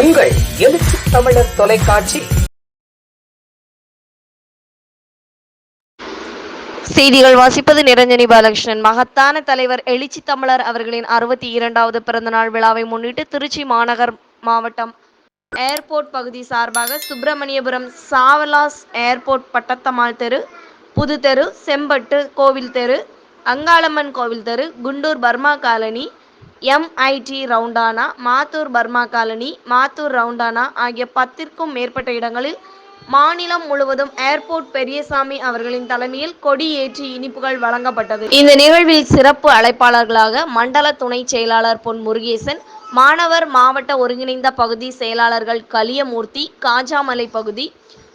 உங்கள் எழுச்சி தமிழர் தொலைக்காட்சி. செய்திகள் வாசிப்பது நிரஞ்சனி பாலகிருஷ்ணன். மகத்தான தலைவர் எழுச்சி தமிழர் அவர்களின் அறுபத்தி இரண்டாவது பிறந்தநாள் விழாவை முன்னிட்டு திருச்சி மாநகர் மாவட்டம் ஏர்போர்ட் பகுதி சார்பாக சுப்பிரமணியபுரம் சாவலாஸ் ஏர்போர்ட் பட்டத்தம்மாள் தெரு புது தெரு செம்பட்டு கோவில் தெரு அங்காளம்மன் கோவில் தெரு குண்டூர் பர்மா காலனி எம்ஐடி ரவுண்டானா மாத்தூர் பர்மா காலனி மாத்தூர் ரவுண்டானா ஆகிய பத்திற்கும் மேற்பட்ட இடங்களில் மாநிலம் முழுவதும் ஏர்போர்ட் பெரியசாமி அவர்களின் தலைமையில் கொடி ஏற்றி இனிப்புகள் வழங்கப்பட்டது. இந்த நிகழ்வில் சிறப்பு அழைப்பாளர்களாக மண்டல துணை செயலாளர் பொன் முருகேசன் மாணவர் மாவட்ட ஒருங்கிணைந்த பகுதி செயலாளர்கள் கலியமூர்த்தி காஜாமலை பகுதி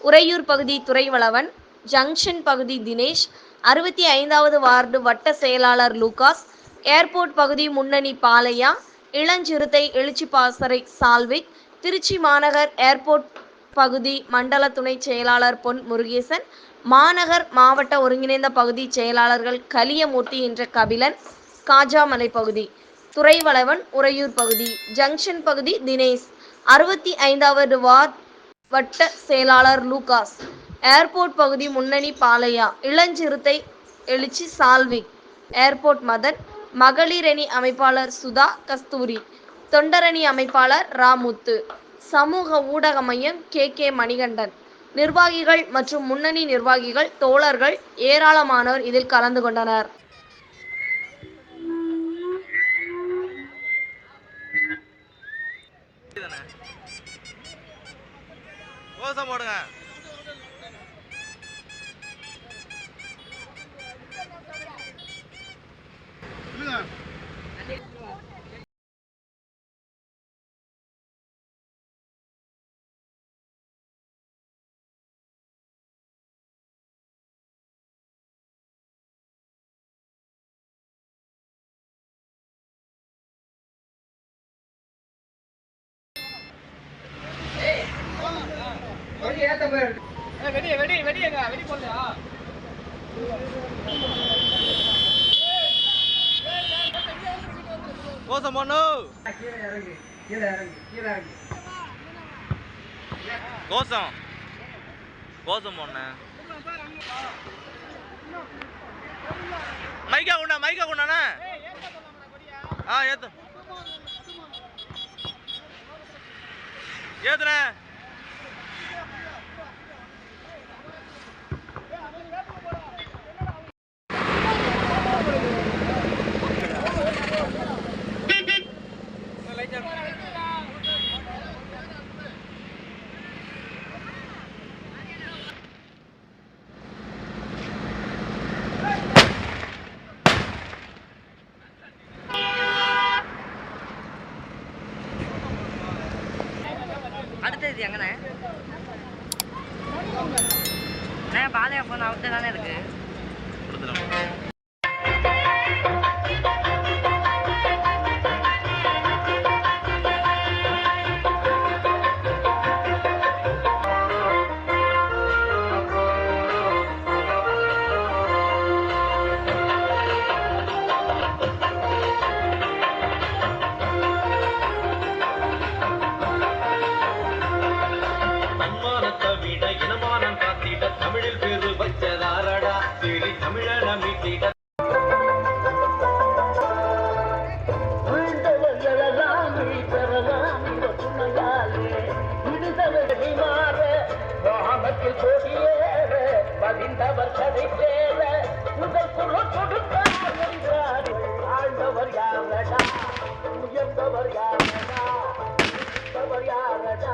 உறையூர் பகுதி துறைவளவன் ஜங்ஷன் பகுதி தினேஷ் அறுபத்தி ஐந்தாவது வார்டு வட்ட செயலாளர் லூகாஸ் ஏர்போர்ட் பகுதி முன்னணி பாலையா இளஞ்சிறுத்தை எழுச்சி பாசறை சால்விக் திருச்சி மாநகர் ஏர்போர்ட் பகுதி மண்டல துணை செயலாளர் பொன் முருகேசன் மாநகர் மாவட்ட ஒருங்கிணைந்த பகுதி செயலாளர்கள் கலியமூர்த்தி என்ற கபிலன் காஜாமலை பகுதி துறைவளவன் உறையூர் பகுதி ஜங்ஷன் பகுதி தினேஷ் அறுபத்தி ஐந்தாவது வார்ட் வட்ட செயலாளர் லூகாஸ் ஏர்போர்ட் பகுதி முன்னணி பாலையா இளஞ்சிறுத்தை எழுச்சி சால்விக் ஏர்போர்ட் மதன் மகளிரணி அமைப்பாளர் சுதா கஸ்தூரி தொண்டரணி அமைப்பாளர் ராமுத்து சமூக ஊடக மையம் கே. கே. மணிகண்டன் நிர்வாகிகள் மற்றும் முன்னணி நிர்வாகிகள் தோழர்கள் ஏராளமானோர் இதில் கலந்து கொண்டனர். போடுங்க. வெடி ஏத்த போயிருக்கு வெடி வெடி வெடி வெடி போடலையா கோசம் போடணும் கோசம் கோசம் போடணும் மைக்கா கொண்டா மைக்கா கொண்டாண்ணே ஆ ஏத்து ஏத்துனே அடுத்தது எங்கண்ணே? அண்ணே பாலையா ஃபோன் அவர்கிட்ட தானே பதிந்தவர் கதை சேர முதல் குரல் கொடுத்தார் என்றார் ஆண்டவர் யாரடா? உயர்ந்தவர் யாரடா? உயர்ந்தவர் யாரடா?